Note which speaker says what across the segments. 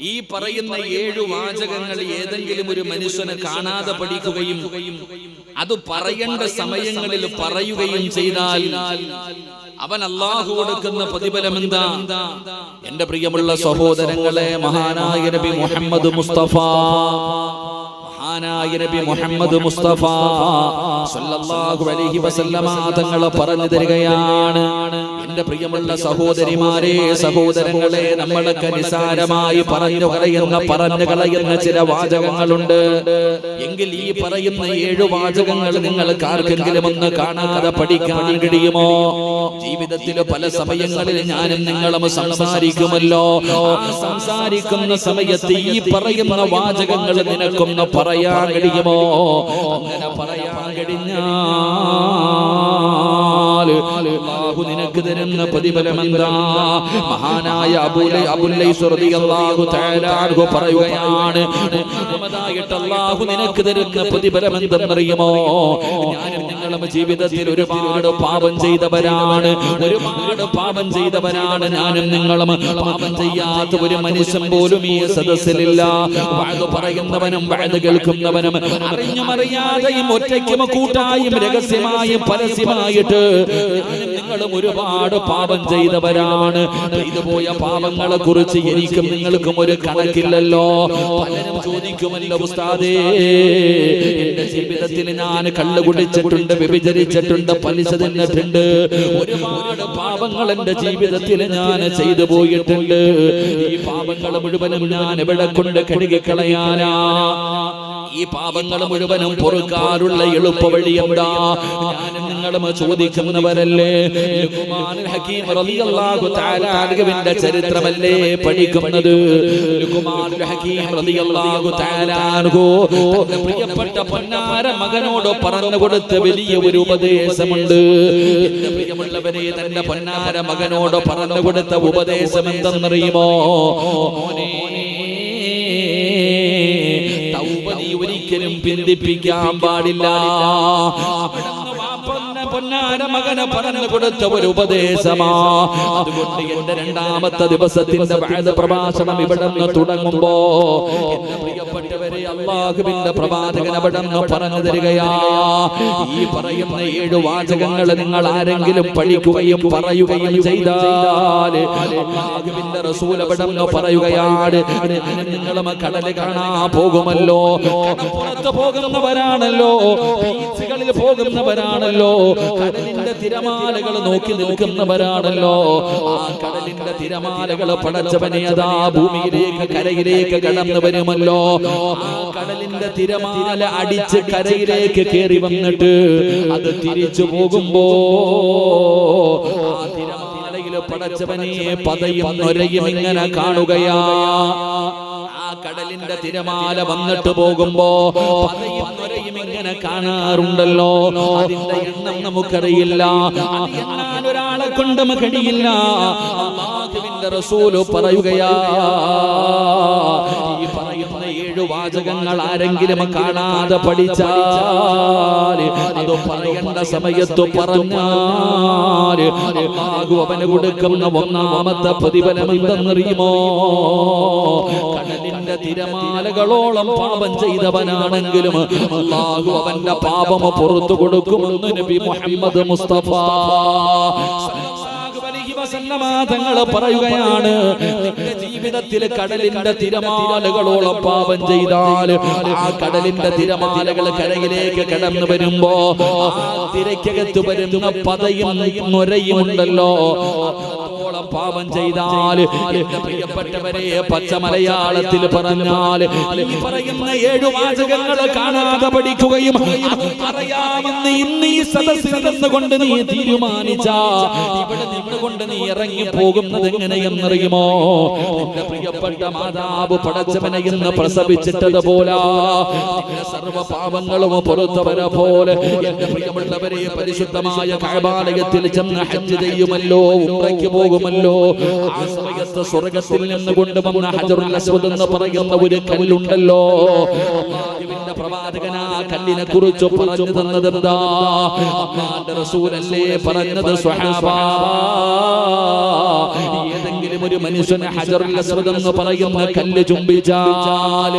Speaker 1: ഈ പറയുന്ന ഏഴു വാചകങ്ങൾ ഏതെങ്കിലും ഒരു മനുഷ്യന് കാണാതെ പഠിക്കുകയും അത് പറയേണ്ട സമയങ്ങളിൽ പറയുകയും ചെയ്താൽ അവൻ അള്ളാഹു കൊടുക്കുന്ന പ്രതിഫലം എന്താ? എന്റെ പ്രിയമുള്ള സഹോദരങ്ങളെ മഹാനായ നബി മുഹമ്മദ് മുസ്തഫ. മഹാനായ നബി മുഹമ്മദ് മുസ്തഫ. സല്ലല്ലാഹു അലൈഹി വസല്ലമ തങ്ങളെ പറഞ്ഞു തരികയാണ്. എന്റെ പ്രിയമുള്ള സഹോദരിമാരെ സഹോദരങ്ങളെ നമ്മളൊക്കെ നിസാരമായി പറഞ്ഞു കളയുന്ന പറഞ്ഞു കളയുന്ന ചില വാചകങ്ങളുണ്ട്. എങ്കിൽ ഈ പറയുന്ന ഏഴു വാചകങ്ങൾ നിങ്ങൾ ആർക്കെങ്കിലും ഒന്ന് കാണാതെ പഠിക്കാൻ കഴിയുമോ? ജീവിതത്തിൽ പല സമയങ്ങളിൽ ഞാനും നിങ്ങളും സംസാരിക്കുമല്ലോ. സംസാരിക്കുന്ന സമയത്ത് ഈ പറയുന്ന വാചകങ്ങൾ നിനക്കൊന്ന് പറയാൻ കഴിയുമോ? അങ്ങനെ പറയാൻ കഴിഞ്ഞാൽ അല്ലാഹു നിനക്ക് തരുന്ന പ്രതിഫലം എന്താ മഹാനായ അബൂലൈ അബുല്ലൈസ് റളിയല്ലാഹു തആല അൻഹു പറയുകയാണ്. മുഹമ്മദായിട്ട് അല്ലാഹു നിനക്ക് തരുന്ന പ്രതിഫലം എന്തെന്നറിയുമോ ഞാനും നിങ്ങളും ജീവിതത്തിൽ ഒരുപാട് പാപം ചെയ്തവരാണ്. ഒരുപാട് പാപം ചെയ്തവരാണ് ഞാനും നിങ്ങളും. പാപം ചെയ്യാത്ത ഒരു മനുഷ്യൻ പോലും ഈ സദസ്സിലില്ല. പറയുന്നവനും വഴത് കേൾക്കുന്നവനും അറിഞ്ഞും അറിയാതെയും ഒറ്റയ്ക്കും കൂട്ടായും രഹസ്യമായും പരസ്യമായിട്ട് നിങ്ങളും ഒരുപാട് പാപം ചെയ്തവരാണ്. ചെയ്തുപോയ പാപങ്ങളെ കുറിച്ച് എനിക്കും നിങ്ങൾക്കും ഒരു കണക്കില്ലല്ലോ. പലരും ചോദിക്കുമല്ലോ ഉസ്താദേ. എന്റെ ജീവിതത്തിൽ ഞാൻ കള്ളു കുടിച്ചിട്ടുണ്ട് വ്യഭിചരിച്ചിട്ടുണ്ട് പലിശ തിന്നിട്ടുണ്ട്. ഒരുപാട് പാപങ്ങൾ എന്റെ ജീവിതത്തിൽ ഞാൻ ചെയ്തു പോയിട്ടുണ്ട്. ഈ പാപങ്ങൾ മുഴുവനും ഞാൻ എവിടെ കൊണ്ട് കഴുകിക്കളയാനാ. ഈ പാപങ്ങൾ മുഴുവനും പൊറുക്കാറുള്ള എളുപ്പ വഴി എന്താ? ഞാനും നിങ്ങളും ചോദിക്കുന്നവരല്ലേ? ലുഖ്മാനുൽ ഹക്കീം റളിയല്ലാഹു തആല അൻഹുവിന്റെ ചരിത്രമല്ലേ പഠിക്കുന്നത്? ലുഖ്മാനുൽ ഹക്കീം റളിയല്ലാഹു തആല അൻഹു പ്രിയപ്പെട്ട പൊന്നാര മകനോട് പറഞ്ഞു കൊടുത്ത വലിയ ഒരു ഉപദേശമുണ്ട്. പ്രിയമുള്ളവരെ തന്റെ പൊന്നാര മകനോട് പറഞ്ഞു കൊടുത്ത ഉപദേശം എന്തെന്നറിയുമോ? മോനെ ഒരിക്കലും പിന്തിപ്പിക്കാൻ പാടില്ല. പൊന്നാര മകന് പറഞ്ഞു കൊടുത്ത ഒരു ഉപദേശമാ. അതുകൊണ്ട് എന്റെ രണ്ടാമത്തെ ദിവസത്തിന്റെ പ്രഭാഷണം ഇവിടെ നിന്ന് തുടങ്ങുമ്പോ എന്റെ പ്രിയപ്പെട്ടവരെ അള്ളാഹുവിന്റെ പ്രവാചകൻ അവിടെന്ന് പറഞ്ഞു തരികയാ. ഈ പറയുന്ന ഏഴ് വാചകങ്ങൾ നിങ്ങൾ ആരെങ്കിലും പഠിക്കുകയും പറയുകയും ചെയ്താൽ അള്ളാഹുവിന്റെ റസൂൽ അവിടെ പറയുകയാണ്. നിങ്ങളും കടൽ കാണാ പോകുമല്ലോ. പുറത്ത് പോകുന്നവരാണല്ലോ. ബീച്ചുകളിൽ പോകുന്നവരാണല്ലോ. കടലിന്റെ തിരമാലകൾ നോക്കി നിൽക്കുന്നവരാണല്ലോ. ആ കടലിന്റെ തിരമാലകൾ പടച്ചവനെ അതാ ഭൂമിയിലേക്ക് കരയിലേക്ക് കടന്നു വരുമല്ലോ. ആ കടലിന്റെ തിരമാല അടിച്ച് കരയിലേക്ക് കയറി വന്നിട്ട് അത് തിരിച്ചു പോകുമ്പോ ആ തിരമാലയിൽ പടച്ചവനെ പതയും നൊരയും ഇങ്ങനെ കാണുകയാ. കടലിന്റെ തിരമാല വന്നിട്ട് പോകുമ്പോ ഇങ്ങനെ കാണാറുണ്ടല്ലോ. അതിന്റെ എണ്ണം നമുക്കറിയില്ല. ഒരാളെ കൊണ്ട് കഴിയില്ല. റസൂൽ പറയുകയാ. വാചകങ്ങൾ ആരെങ്കിലും കാണാതെ പഠിച്ചാൽ അത് പറയേണ്ട സമയത്ത് അള്ളാഹു അവന് കൊടുക്കുന്ന ഒന്നാമത്തെ പ്രതിഫലം എന്തെന്നറിയുമോ കടലിന്റെ തിരമാലകളോളം പാപം ചെയ്തവനാണെങ്കിലും അള്ളാഹു അവന്റെ പാപം പുറത്തു കൊടുക്കുമെന്ന് നബി മുഹമ്മദ് മുസ്തഫ അലൈഹി വസല്ലമ തങ്ങൾ പറയുകയാണ്. നിന്റെ ജീവിതത്തിൽ കടലിന്റെ തിരമാലകളോളം പാപം ചെയ്താൽ ആ കടലിന്റെ തിരമാലകൾ കരയിലേക്ക് കടന്നു വരുമ്പോ തിരക്കകത്ത് വരുന്ന പതയും നൊരയും ഉണ്ടല്ലോ. അത്രത്തോളം പാപം ചെയ്താൽ എന്റെ പ്രിയപ്പെട്ടവരെ പച്ച മലയാളത്തിൽ പറഞ്ഞാൽ ഈ പറയുന്ന ഏഴു വാചകങ്ങൾ കാണാതെ പഠിക്കുകയും അത് പറയാമെന്ന് ഇന്ന് ഈ സദസ്സിൽ നിന്നുകൊണ്ട് നീ തീരുമാനിച്ച ഇവിടെ നിന്നുകൊണ്ട് നീ ഇറങ്ങി പോകുന്നത് എങ്ങനെയെന്നറിയുമോ? എന്റെ പ്രിയപ്പെട്ട മാതാവ് പടച്ചവനെ ഇന്ന് പ്രസവിച്ചിട്ടതുപോലെ. സർവ പാപങ്ങളും പുറത്തവരെ പോലെ എന്റെ പ്രിയമുള്ളവരെ പരിശുദ്ധമായ കഴബാലയത്തിൽ ചെന്ന് ഹജ്ജ് ചെയ്യുമല്ലോ. ഉംറയ്ക്ക് പോകുമല്ലോ ആ സമയത്ത് സ്വർഗത്തിൽ നിന്ന് കൊണ്ടുവന്ന ഹജറുൽ അസ്വദ് എന്ന് പറയുന്ന ഒരു കല്ലുണ്ടല്ലോ. അള്ളാഹുവിന്റെ പ്രവാചകൻ ആ കല്ലിനെ കുറിച്ച് പറഞ്ഞു തന്നത് എന്താ അള്ളാന്റെ റസൂലല്ലേ പറഞ്ഞത് സ്വഹാബ. ഏതെങ്കിലും ഒരു മനുഷ്യന് ഹജറുൽ അസ്വദ് എന്ന് പറയുന്ന കല്ല് ചുംബിച്ചാൽ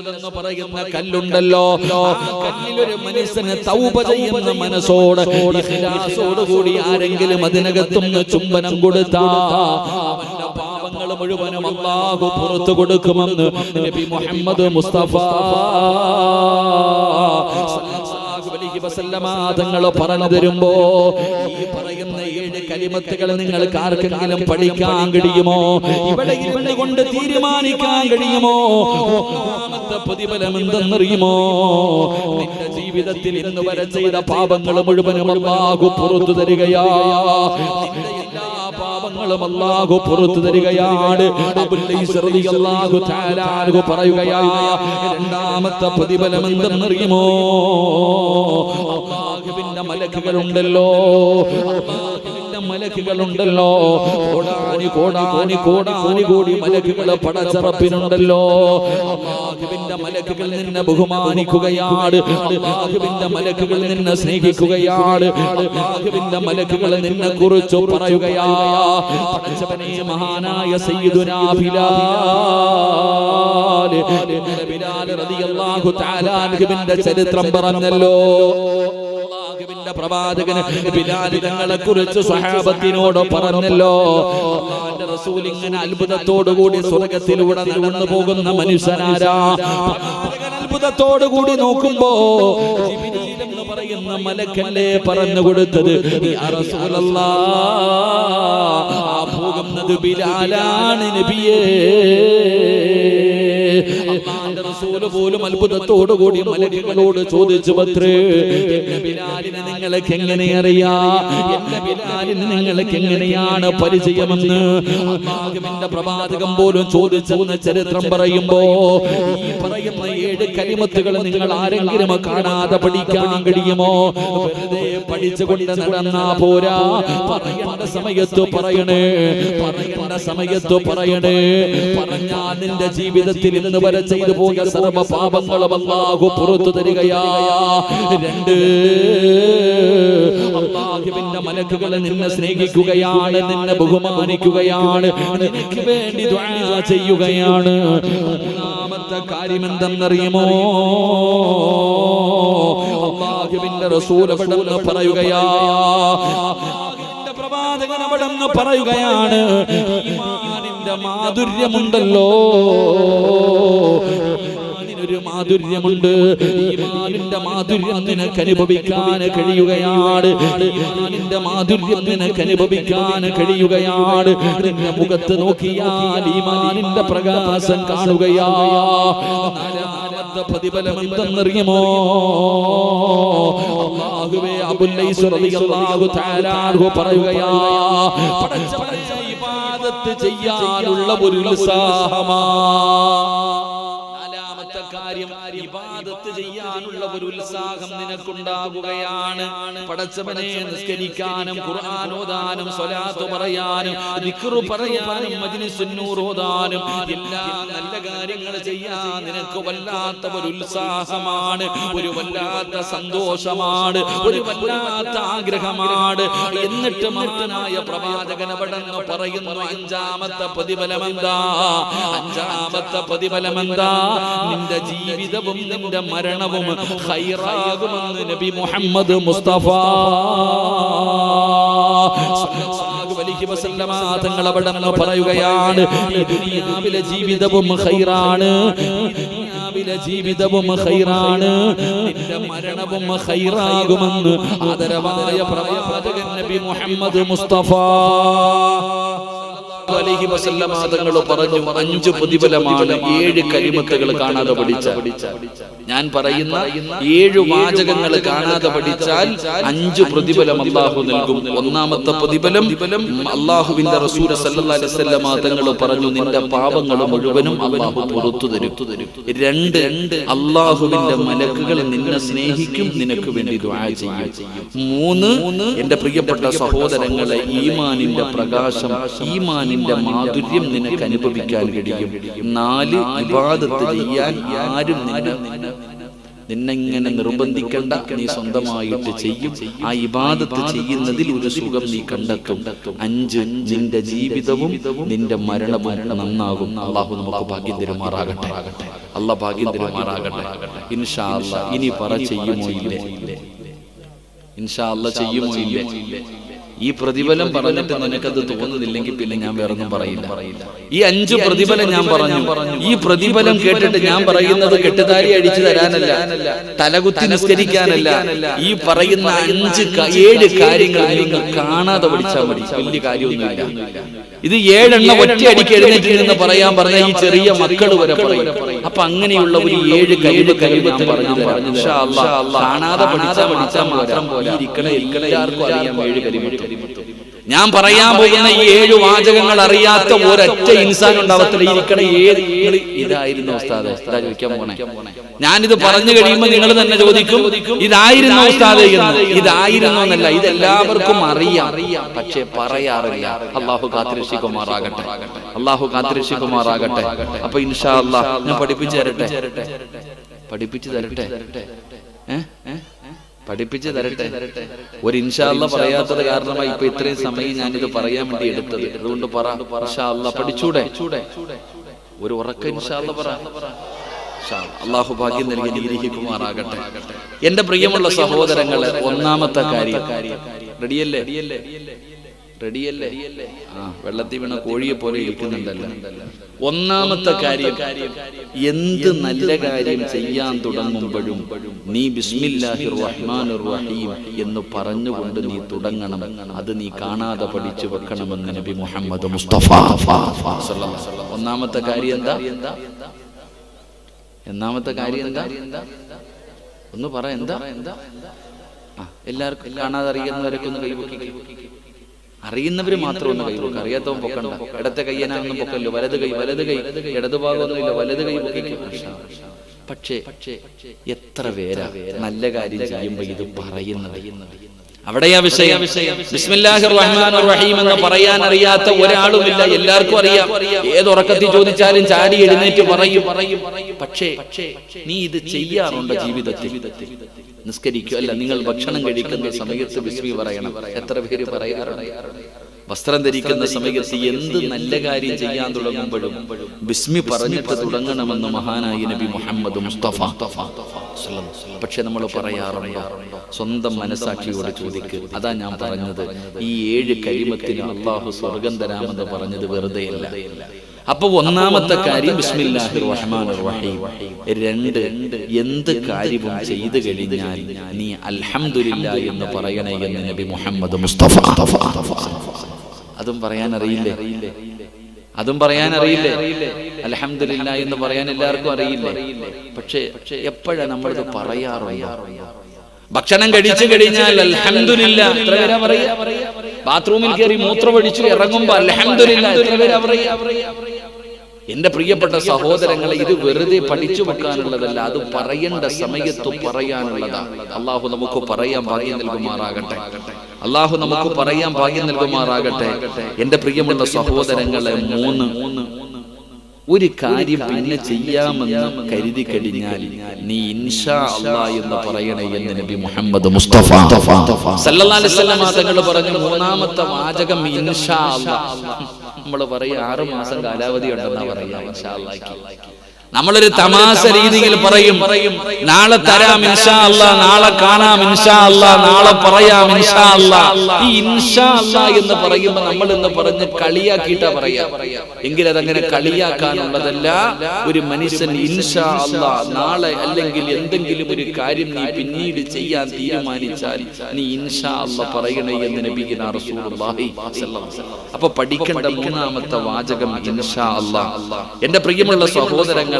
Speaker 1: എന്ന് പറയുന്ന കല്ലുണ്ടല്ലോ. കല്ലിലൊരു മനുഷ്യന് തൗബ ചെയ്യുന്ന മനസ്സോട് കൂടി ആരെങ്കിലും അതിനകത്തുനിന്ന് ചുംബനം കൊടുത്താ പാപങ്ങൾ മുഴുവനും അള്ളാഹു പുറത്തു കൊടുക്കുമെന്ന് നബി മുഹമ്മദ് മുസ്തഫ തങ്ങൾ പറഞ്ഞു തരുമ്പോ ഈ പറയുന്ന ഏഴ് കരിമത്തുകൾ നിങ്ങൾക്ക് ആർക്കെങ്കിലും പഠിക്കാൻ കഴിയുമോ? ഇവിടെ ഇരുന്ന് കൊണ്ട് തീരുമാനിക്കാൻ കഴിയുമോ? പ്രതിഫലം എന്തെന്നറിയുമോ നിന്റെ ജീവിതത്തിൽ ഇന്ന് വരെ ചെയ്ത പാപങ്ങൾ മുഴുവനും അള്ളാഹു പുറത്തു തരികയാ. എല്ലാ പാപങ്ങളും രണ്ടാമത്തെ പ്രതിഫലം എന്തെന്നറിയുമോ അല്ലാഹുവിന്റെ മലക്കുകളുണ്ടല്ലോ മലക്കുകളുണ്ടല്ലോ. കോടാനി കോടാനി കോടാനി കോടി മലക്കുകൾ പടച്ചറപ്പിനുണ്ടല്ലോ അല്ലാഹുവിന്റെ മലക്കുകൾ നിന്നെ ബഹുമാനിക്കുകയാണ്. അള്ളാഹുവിന്റെ മലക്കുകൾ നിന്നെ സ്നേഹിക്കുകയാണ്. അള്ളാഹുവിന്റെ മലക്കുകൾ നിന്നെ കുറിച്ച് പറയുകയാ. പടച്ചവനെ മഹാനായ സയ്യിദുനാ ബിലാൽ ബിലാൽ റളിയല്ലാഹു തആല അൻഹുവിന്റെ ചരിത്രം പറഞ്ഞല്ലോ. അല്ലാഹുവിന്റെ പ്രവാചകന് തങ്ങളെ കുറിച്ച് സ്വഹാബത്തിനോട് പറഞ്ഞല്ലോ. റസൂൽ ഇങ്ങനെ അത്ഭുതത്തോടു കൂടി സ്വർഗത്തിലൂടെ നടന്നു പോകുന്ന മനുഷ്യനാരാ? അത്ഭുതത്തോടുകൂടി അത്ഭുതത്തോടു കൂടി നോക്കുമ്പോ എന്ന് പറയുന്ന മലക്കല്ലേ പറഞ്ഞു കൊടുത്തത്. ആ പോകുന്നത് ബിലാലാണ് നബിയേ. റസൂൽ പോലും അത്ഭുതത്തോടുകൂടി കൂടി മലക്കുകളോട് ചോദിച്ചു പത്രേ നിങ്ങൾക്ക് എങ്ങനെ അറിയാ? നിങ്ങൾക്ക് എങ്ങനെയാണ് പരിചയമെന്ന്? അള്ളാഹുവിന്റെ പ്രവാചകം പോലും ചോദിച്ചെന്ന് ചരിത്രം പറയുമ്പോ ഈ പറയുന്ന ഏഴ് കരിമത്തുകൾ നിങ്ങൾ ആരെങ്കിലും കാണാതെ പഠിക്കാൻ കഴിയുമോ? പഠിച്ചുകൊണ്ട് നടന്നാ പോരാ. പറയേണ്ട സമയത്ത് പറയണേ പറയുന്ന സമയത്ത് പറയണേ. പറഞ്ഞാൽ നിന്റെ ജീവിതത്തിൽ ഇന്ന് വരെ ചെയ്തു പോയ സർവ പാപങ്ങളും അല്ലാഹു പുറത്തു തരികയാ. രണ്ട് അള്ളാഹുവിന്റെ മലക്കുകളെ നിന്നെ സ്നേഹിക്കുകയാണ് നിന്നെ ബഹുമാനിക്കുകയാണ് നിനക്ക് വേണ്ടി ചെയ്യുകയാണ്. മൂന്നാമത്തെ കാര്യം എന്തെന്നറിയുമോ? അള്ളാഹുവിന്റെ റസൂൽ അവിടെ പറയുകയാ. പ്രവാചകൻ അവിടെ പറയുകയാണ് മാധുര്യമുണ്ടല്ലോ. ഈമാനിനൊരു മാധുര്യമുണ്ട്. ഈമാനിന്റെ മാധുര്യം നിനക്ക് അനുഭവിക്കാൻ കഴിയുകയാണ്. ഈമാനിന്റെ മാധുര്യം നിനക്ക് അനുഭവിക്കാൻ കഴിയുകയാണ്. നിന്റെ മുഖത്ത് നോക്കിയാൽ ഈമാനിന്റെ പ്രകാശം കാണുകയാ. പ്രതിഫലം എന്തെന്നറിയുമോ തആല പറയുകയാ ഇബാദത്ത് ചെയ്യാനുള്ള ഒരു ഉത്സാഹമാ. കാര്യം ഇബാദത്ത് ചെയ്യാനുള്ള ഒരു ഉത്സാഹം നിനക്കുണ്ടാകുകയാണ് പടച്ചവനെ നിസ്കരിക്കാനും ഖുർആൻ സ്വലാത്ത് പറയാനും ദിക്റു പറയാനും മജ്ലിസുന്നൂർ ഓതാനും എല്ലാ നല്ല കാര്യങ്ങൾ ചെയ്യാൻ നിനക്ക് വല്ലാത്ത ഒരു ഉത്സാഹമാണ് ഒരു വല്ലാത്ത സന്തോഷമാണ് ഒരു വല്ലാത്ത ആഗ്രഹമാണ്. എന്നിട്ട് മഹാനായ പ്രവാചകൻ അവിടെന്ന് പറയുന്നു അഞ്ചാമത്തെ പ്രതിഫലം എന്താ അഞ്ചാമത്തെ പ്രതിഫലം എന്താ നിന്റെ ജീവിതവും നിന്റെ മരണവും ഖൈറാകുമെന്ന് നബി മുഹമ്മദ് മുസ്തഫ. തങ്ങൾ അവിടെ നിന്ന് പറയുകയാണ് ദുനിയാവിലെ ജീവിതവും ഈ ദുനിയാവിലെ ജീവിതവും ഖൈറാണ്. നിന്റെ മരണവും ഹൈറാകുമെന്ന് ആദരവായ പ്രവാചകൻ നബി മുഹമ്മദ് മുസ്തഫ. അലൈഹി വസല്ലമ തങ്ങൾ പറഞ്ഞു അഞ്ച് പ്രതിഫലമാണ് ഏഴ് കരിമത്തുകൾ കാണാതെ പഠിച്ച ഞാൻ പറയുന്ന ഏഴ് വാചകങ്ങൾ കാണാതെ പഠിച്ചാൽ അഞ്ച് പ്രതിഫലം അള്ളാഹു നൽകും. ഒന്നാമത്തെ പ്രതിഫലം അള്ളാഹുവിന്റെ റസൂൽ സല്ലല്ലാഹു തങ്ങൾ പറഞ്ഞു നിന്റെ പാപങ്ങൾ മുഴുവനും അള്ളാഹു പുറത്തു തരും. രണ്ട് അള്ളാഹുവിന്റെ മലക്കുകൾ നിന്നെ സ്നേഹിക്കും നിനക്ക് വേണ്ടി ദുആ ചെയ്യും. മൂന്ന് എന്റെ പ്രിയപ്പെട്ട സഹോദരങ്ങളെ ഈമാനിന്റെ പ്രകാശം ഈമാനിന്റെ മാധുര്യം നിനക്ക് അനുഭവിക്കാൻ കഴിയും. നാല് ഇബാദത്ത് ചെയ്യാൻ ആരും നിന്നെ നിന്നെ ഇങ്ങനെ നിർബന്ധിക്കണ്ട നീ സ്വന്തമായിട്ട് ചെയ്യും. ആ ഇബാദത്ത് ചെയ്യുന്നതിൽ ഒരു സുഖം നീ കണ്ടെത്തും. അഞ്ച് നിന്റെ ജീവിതവും നിന്റെ മരണവും നന്നാകും. അള്ളാഹു നമുക്ക് ഭാഗ്യം തരുമാറാകട്ടെ. അല്ല ഭാഗ്യം തരുമാറാകട്ടെ. ഇൻഷാ അല്ല ഇനി പറ ചെയ്യുമോ ഇല്ലേ? ഇൻഷാ അല്ല ചെയ്യുമോ ഇല്ലേ? ഈ പ്രതിഫലം പറഞ്ഞിട്ട് നിനക്കത് തോന്നുന്നില്ലെങ്കിൽ പിന്നെ ഞാൻ വേറൊന്നും പറയില്ല. ഈ അഞ്ച് പ്രതിഫലം ഞാൻ പറഞ്ഞു. ഈ പ്രതിഫലം കേട്ടിട്ട് ഞാൻ പറയുന്നത് കെട്ടുതാരി അടിച്ചു തരാനല്ല. തലകുത്തി നിസ്കരിക്കാനല്ല. ഈ പറയുന്ന അഞ്ച് ഏഴ് കാര്യങ്ങൾ നിങ്ങൾ കാണാതെ പഠിച്ചാൽ മതി. വലിയ കാര്യമൊന്നുമില്ല. ഇത് ഏഴെണ്ണം ഒറ്റയടിക്ക് എഴുന്നേറ്റ് നിന്ന് പറയാൻ പറഞ്ഞ ഈ ചെറിയ മക്കൾ വരെ പറയും. അപ്പൊ അങ്ങനെയുള്ള ഒരു ഏഴ് കഴിവ് കഴിവ് പറഞ്ഞു തരാം. കാണാതെ പഠിച്ചാൽ പഠിച്ചാൽ മാത്രം പോലെ ഇരിക്കണ എല്ലാവർക്കും അറിയാം ഏഴ് കഴിവ് ഞാൻ പറയാൻ പോകുന്ന ഈ ഏഴ് വാചകങ്ങൾ അറിയാത്ത ഒരൊറ്റ ഇൻസാൻ ഉണ്ടാവത്തില്ല. ഇരിക്കണ. ഏത് ഇതായിരുന്നു ഉസ്താദ്. ചോദിക്കാൻ പോണേ. ഞാനിത് പറഞ്ഞു കഴിയുമ്പോൾ നിങ്ങൾ തന്നെ ചോദിക്കും ഇതായിരുന്നു ഉസ്താദ് ഇതായിരുന്നു എന്നല്ല ഇത് എല്ലാവർക്കും അറിയാം. പക്ഷെ പറയാറില്ല. അള്ളാഹു കാത്തിരക്ഷിക്കുമാറാകട്ടെ. അള്ളാഹു കാത്തിരക്ഷിക്കുമാറാകട്ടെ. അപ്പൊ ഇൻഷാ അല്ലാ ഞാൻ പഠിപ്പിച്ചു തരട്ടെ. പഠിപ്പിച്ചു തരട്ടെ. പഠിപ്പിച്ചു തരട്ടെ. ഒരു ഇൻഷാല്ല പറയാത്തത് കാരണമായി ഇപ്പൊ ഇത്രയും സമയം ഞാനിത് പറയാൻ വേണ്ടി എടുത്തത്. അതുകൊണ്ട് പറ. ഇൻഷാല്ല പഠിച്ചൂടെ? ഒരു ഉറക്ക ഇൻഷാല്ല പറ. അള്ളാഹു ഭാഗ്യം നൽകി നിഗ്രഹിക്കുമാറാകട്ടെ എന്റെ പ്രിയമുള്ള സഹോദരങ്ങളെ ഒന്നാമത്തെ കാര്യം. റെഡിയല്ലേ? റെഡിയല്ലേ? ആ വെള്ളത്തിൽ വീണ കോഴിയെ പോലെ ഇരിക്കുന്നുണ്ടല്ലോ. ഒന്നാമത്തെ കാര്യം എന്ത് നല്ല കാര്യം ചെയ്യാൻ തുടങ്ങുമ്പോഴും നീ ബിസ്മില്ലാഹിർ റഹ്മാനിർ റഹീം എന്ന് പറഞ്ഞുകൊണ്ട് നീ തുടങ്ങണം. അത് നീ കാണാതെ പഠിച്ചു വെക്കണമെന്ന് നബി മുഹമ്മദ് മുസ്തഫ. ഒന്നാമത്തെ കാര്യം എന്താ? ഒന്നാമത്തെ കാര്യം എന്താ? ഒന്ന് പറ എന്താ? ആ എല്ലാവർക്കും കാണാതെ അറിയുന്നവരൊക്കെ ഒന്ന് കൈവക്കി. അറിയുന്നവര് മാത്രം ഒന്ന് കൈവക്കും. അറിയാത്തവൻ പൊക്കണ്ട. ഇടത്തെ കയ്യനാണെന്നും പൊക്കല്ലോ. വലത് കൈ വലത് കൈ. ഇടതുഭാഗമൊന്നുമില്ല വലത് കൈ പൊക്കിക്കും പക്ഷേ എത്ര പേരാ നല്ല കാര്യം ചെയ്യുമ്പോ ഇത് പറയുന്നത്? അവിടെയാ വിഷയം. ബിസ്മില്ലാഹിർ റഹീം എന്ന് പറയാൻ അറിയാത്ത ഒരാളുമില്ല. എല്ലാവർക്കും അറിയാം. ഏത് ഉറക്കത്തിൽ ചോദിച്ചാലും ചാടി എഴുന്നേറ്റ് പറയും. പക്ഷേ നീ ഇത് ചെയ്യാറുണ്ട് ജീവിതത്തിൽ. നിസ്കരിക്കുക അല്ല നിങ്ങൾ ഭക്ഷണം കഴിക്കുന്ന സമയത്ത് ബിസ്മി പറയണം. എത്ര പേര് പറയാറുണ്ട്? വസ്ത്രം ധരിക്കുന്ന സമയത്ത് എന്ത് നല്ല കാര്യം ചെയ്യാൻ തുടങ്ങുമ്പോഴും ബിസ്മി പറഞ്ഞിട്ട് തുടങ്ങണമെന്ന് മഹാനായി നബി മുഹമ്മദ് മുസ്തഫ പക്ഷെ നമ്മൾ പറയാറുണ്ടോ സ്വന്തം മനസാക്ഷിയോട് ചോദിക്ക് അതാ ഞാൻ പറഞ്ഞത് ഈ ഏഴ് കഴിമത്തിന് അള്ളാഹു സ്വർഗം തരാമെന്ന് പറഞ്ഞത് വെറുതെയല്ല അപ്പൊ ഒന്നാമത്തെ കാര്യം ബിസ്മില്ലാഹിർ റഹ്മാനിർ റഹീം രണ്ട് എന്ത് കാര്യവും ചെയ്തു കഴിഞ്ഞാൽ നീ അൽഹംദുലില്ലാ എന്ന് പറയണേ എന്ന് നബി മുഹമ്മദ് മുസ്തഫ അതും പറയാൻ അറിയില്ലേ? അതും പറയാൻ അറിയില്ലേ? അലഹമില്ല എന്ന് പറയാൻ എല്ലാവർക്കും അറിയില്ലേ? പക്ഷേ എപ്പോഴാ നമ്മളിത് പറയാറുണ്ടോ ഭക്ഷണം കഴിച്ചു കഴിഞ്ഞാൽ അലഹമില്ല എത്ര ബാത്റൂമിൽ കയറി മൂത്രമൊഴിച്ചു ഇറങ്ങുമ്പോ അലഹമില്ല എത്ര എന്റെ പ്രിയപ്പെട്ട സഹോദരങ്ങളെ ഇത് വെറുതെ പഠിച്ചു വെക്കാനുള്ളതല്ല അത് പറയേണ്ട സമയത്ത് പറയാനുള്ളതാണ് അള്ളാഹു നമുക്ക് പറയാൻ ഭാഗ്യം നൽകുമാറാകട്ടെ. അള്ളാഹു നമുക്ക് പറയാൻ ഭാഗ്യം നൽകുമാറാകട്ടെ. എന്റെ പ്രിയമുള്ള സഹോദരങ്ങളെ മൂന്ന്. ഒരു കാര്യം പിന്നെ ചെയ്യാമെന്ന് കരുതി കഴിഞ്ഞാൽ നീ ഇൻഷാ അല്ലാ എന്ന് പറയണേ എന്ന് നബി മുഹമ്മദ് മുസ്തഫ. തങ്ങൾ പറഞ്ഞു മൂന്നാമത്തെ വാചകം ഇൻഷാ അല്ലാ നമ്മൾ പറയും ആറു മാസം കാലാവധി ഉണ്ടെന്നാ പറയാ ഇൻഷാ നമ്മളൊരു തമാശ രീതിയിൽ പറയും നാളെ തരാം ഇൻഷാ അല്ല നാളെ കാണാം ഇൻഷാ അല്ല നാളെ പറയാം ഇൻഷാ അല്ല ഈ ഇൻഷാ അല്ല എന്ന് പറയുമ്പോൾ നമ്മൾ എന്ന് പറഞ്ഞ് കളിയാക്കിയിട്ടാ പറയാ. എങ്കിൽ അതങ്ങനെ കളിയാക്കാനുള്ളതല്ല ഒരു മനുഷ്യൻ ഇൻഷാ അല്ല. നാളെ അല്ലെങ്കിൽ എന്തെങ്കിലും ഒരു കാര്യം നീ പിന്നീട് ചെയ്യാൻ തീരുമാനിച്ചാൽ നീ ഇൻഷാ അല്ല പറയണേ എന്ന് നബിഗിന റസൂലുള്ളാഹി അപ്പൊ പഠിക്കേണ്ട മൂന്നാമത്തെ വാചകം ഇൻഷാ അല്ല. എന്റെ പ്രിയമുള്ള സഹോദരങ്ങളെ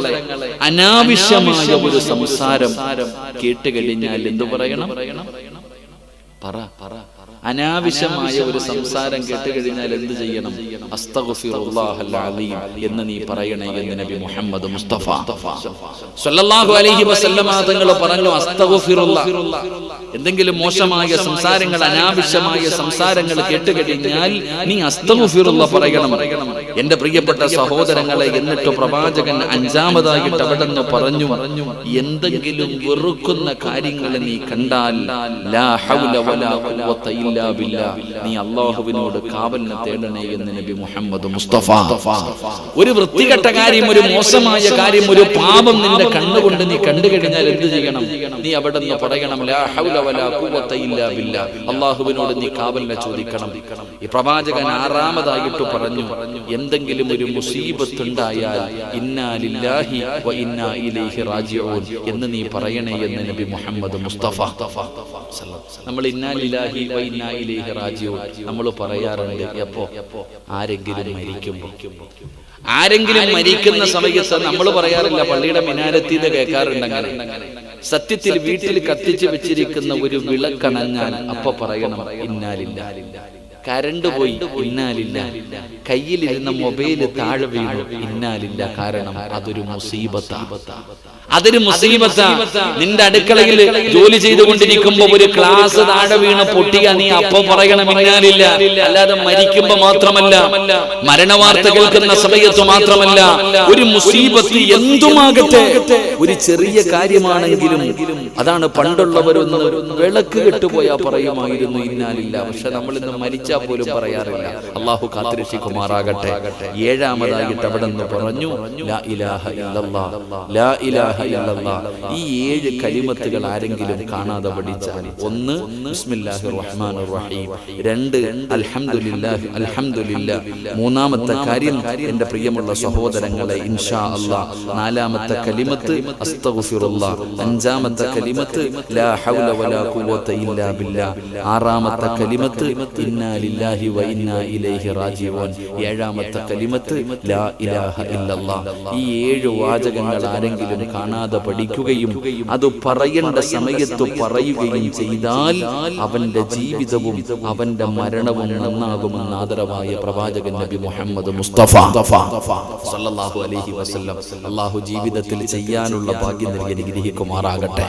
Speaker 1: അനാവശ്യമായ ഒരു സംസാരം കേട്ട് കഴിഞ്ഞാൽ എന്തു പറയണം? പറ പറ അനാവശ്യമായ ഒരു സംസാരം കേട്ട് കഴിഞ്ഞാൽ എന്ത് ചെയ്യണം? എന്ന് നീ പറയണേ എന്ന് നബി മുഹമ്മദ് മുസ്തഫ. സല്ലല്ലാഹു അലൈഹി വസല്ലമ തങ്ങൾ പറഞ്ഞു അസ്തഗ്ഫിറുല്ലാഹ് എന്തെങ്കിലും മോശമായ സംസാരങ്ങൾ അനാവശ്യമായ സംസാരങ്ങൾ കേട്ടുകഴിഞ്ഞാൽ നീ അസ്തമുഫിറുള്ള പറയണം. എന്റെ പ്രിയപ്പെട്ട സഹോദരങ്ങളെ എന്നിട്ട് പ്രവാചകൻ അഞ്ചാമതായിട്ട് അവിടെ നിന്ന് പറഞ്ഞു എന്തെങ്കിലും വെറുക്കുന്ന കാര്യങ്ങൾ നീ കണ്ടാൽ. നീ അള്ളാഹുവിനോട് കാവലിനെ തേടണേ എന്ന് നബി മുഹമ്മദ് മുസ്തഫ ഒരു വൃത്തികെട്ട കാര്യം ഒരു മോശമായ കാര്യം ഒരു പാപം നിന്റെ കണ്ണുകൊണ്ട് നീ കണ്ടു കഴിഞ്ഞാൽ എന്ത് ചെയ്യണം നീ അവിടെ നിന്ന് പറയണം. അള്ളാഹുവിനോട് നീ കാവലിനെ ചോദിക്കണം ഈ പ്രവാചകൻ ആറാമതായിട്ട് പറഞ്ഞു എന്തെങ്കിലും ഒരു മുസീബത്തുണ്ടായാൽ ഇന്നാലില്ലാഹി ഇന്നാ വ ഇന്നാ ഇലൈഹി റാജിഊൻ എന്ന് നീ പറയണേ എന്ന് നബി മുഹമ്മദ് മുസ്തഫ. നമ്മൾ ഇന്നാലില്ലാഹി വ ഇന്നാ ഇലൈഹി റാജിഊൻ നമ്മൾ പറയാറുണ്ട് എപ്പോ? ആരെങ്കിലും മരിക്കുമ്പോൾ ആരെങ്കിലും മരിക്കുന്ന സമയത്ത് നമ്മൾ പറയാറില്ല പള്ളിയുടെ മിനാരത്തിൽ കേൾക്കാറുണ്ട് അങ്ങനെ. സത്യത്തിൽ വീട്ടിൽ കത്തിച്ചു വെച്ചിരിക്കുന്ന ഒരു വിളക്കണഞ്ഞാൽ അപ്പൊ പറയണം ഇന്നാലില്ല കരണ്ട് പോയി ഇന്നാലില്ല കയ്യിലിരുന്ന മൊബൈൽ താഴെ വീണു. ഇന്നാലില്ല കാരണം അതൊരു മുസീബത്ത. അതൊരു മുസീബത്ത. നിന്റെ അടുക്കളയിൽ ജോലി ചെയ്തുകൊണ്ടിരിക്കുമ്പോ ഒരു ക്ലാസ് താഴെ വീണ പൊട്ടിയ നീ അപ്പം പറയണം ഇന്നാലില്ല. അല്ലാതെ മരിക്കുമ്പോ മാത്രമല്ല. മരണവാർത്ത കേൾക്കുന്ന സമയത്ത് മാത്രമല്ല. ഒരു മുസീബത്ത് എന്തുമാകട്ടെ? ഒരു ചെറിയ കാര്യമാണെങ്കിലും അതാണ് പണ്ടുള്ളവരൊന്ന് വിളക്ക് കെട്ടുപോയാ പറയുമായിരുന്നു ഇന്നാലില്ല. പക്ഷെ നമ്മൾ ഇന്ന് മരിച്ചാ പോലും പറയാറില്ല. അള്ളാഹു കാത്തിരക്ഷിക്കുമാറാകട്ടെ ഏഴാമതായിട്ട് അവിടെ നിന്ന് പറഞ്ഞു ലാ ഇലാഹ ഇല്ലല്ലാ ലാ ഇലാഹ ഇല്ലല്ലാ. ഈ ഏഴ് കലിമത്തുകൾ ആരെങ്കിലും കാണാതെ പഠിച്ചാൽ ഒന്ന് ബിസ്മില്ലാഹിർ റഹ്മാനിർ റഹീം. രണ്ട് അൽഹംദുലില്ലാഹി അൽഹംദുലില്ലാ. മൂന്നാമത്തെ കാര്യം എന്റെ പ്രിയമുള്ള സഹോദരങ്ങളെ ഇൻഷാ അല്ലാ നാലാമത്തെ കലിമത്ത് അസ്തഗ്ഫിറുല്ലാ. അഞ്ചാമത്തെ കലിമത്ത് ലാ ഹൗല വലാ ഖുവത ഇല്ലാ ബില്ലാ. ആറാമത്തെ കലിമത്ത് ഇന്നാ ലില്ലാഹി വ ഇന്നാ ഇലൈഹി റാജിഊൻ. ഏഴാമത്തെ കലിമത്ത് ലാ ഇലാഹ ഇല്ലല്ലാ ഈ ഏഴ് വാചകങ്ങൾ ആരെങ്കിലും കാണാതെ പഠിക്കുകയും അത് പറയേണ്ട സമയത്ത് പറയുകയും ചെയ്താൽ അവന്റെ ജീവിതവും അവന്റെ മരണവും നന്നാകുമെന്ന് ആദരവായ പ്രവാചകൻ നബി മുഹമ്മദ് മുസ്തഫ. സല്ലല്ലാഹു അലൈഹി വസല്ലം. അള്ളാഹു ജീവിതത്തിൽ ചെയ്യാനുള്ള ഭാഗ്യം നൽകി അനുഗ്രഹിക്കുമാറാകട്ടെ.